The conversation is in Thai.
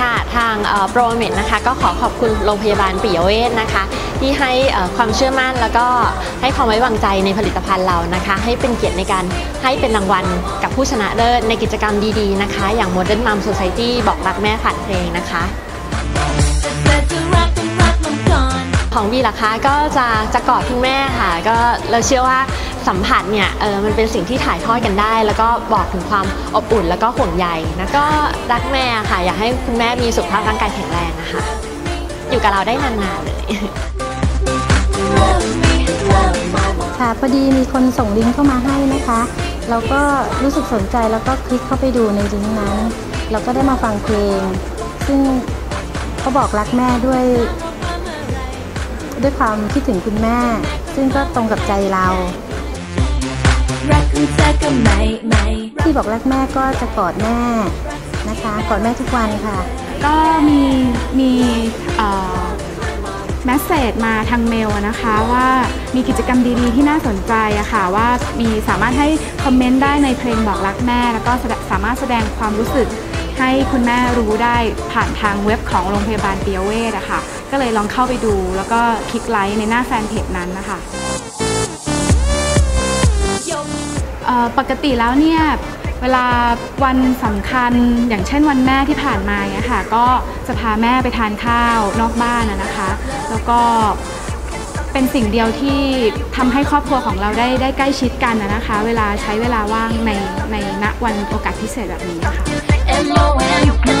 ค่ะ ทางโปรเมดนะคะ ก็ขอขอบคุณโรงพยาบาลปิยเวชนะคะ ที่ให้ความเชื่อมั่นแล้วก็ให้ความไว้วางใจในผลิตภัณฑ์เรานะคะ ให้เป็นเกียรติในการให้เป็นรางวัลกับผู้ชนะเลิศในกิจกรรมดีๆนะคะ อย่าง Modern Mom Society บอกรักแม่ผ่านเพลงนะคะของบีล่ะคะก็จะจะกอดคุณแม่ค่ะ ก็เราเชื่อว่า สัมผัสเนี่ยเออมันเป็นสิ่งที่ถ่ายทอดกันได้ แล้วก็บอกถึงความอบอุ่นแล้วก็ห่วงใยนะก็รักแม่ค่ะ อยากให้คุณแม่มีสุขภาพร่างกายแข็งแรงนะคะอยู่กับเราได้นานๆเลยค่ะพอดีมีคนส่งลิงก์เข้ามาให้นะคะ เราก็รู้สึกสนใจแล้วก็คลิกเข้าไปดูในลิงก์นั้น เราก็ได้มาฟังเพลง ซึ่งเขาบอกรักแม่ด้วยด้วยความคิดถึงคุณแม่ ซึ่งก็ตรงกับใจเรา ที่บอกรักแม่ก็จะกอดแม่นะคะกอดแม่ทุกวันค่ะ ก็มีมีแมสเซจมาทางเมลนะคะว่ามีกิจกรรมดีๆที่น่าสนใจอะค่ะว่ามีสามารถให้คอมเมนต์ได้ในเพลงบอกรักแม่ แล้วก็สดงสามารถแสดงความรู้สึกให้คุณแม่รู้ได้ผ่านทางเว็บของโรงพยาบาลเปียเวทอะค่ะก็เลยลองเข้าไปดูแล้วก็คลิกไลค์ในหน้าแฟนเพจนั้นนะคะ ปกติแล้วเนี่ยเวลาวันสำคัญอย่างเช่นวันแม่ที่ผ่านมาเนี่ยค่ะ ก็จะพาแม่ไปทานข้าวนอกบ้านนะคะ แล้วก็เป็นสิ่งเดียวที่ทำให้ครอบครัวของเราได้ได้ใกล้ชิดกันนะคะ เวลาใช้เวลาว่างในในณวันโอกาสพิเศษแบบนี้ค่ะ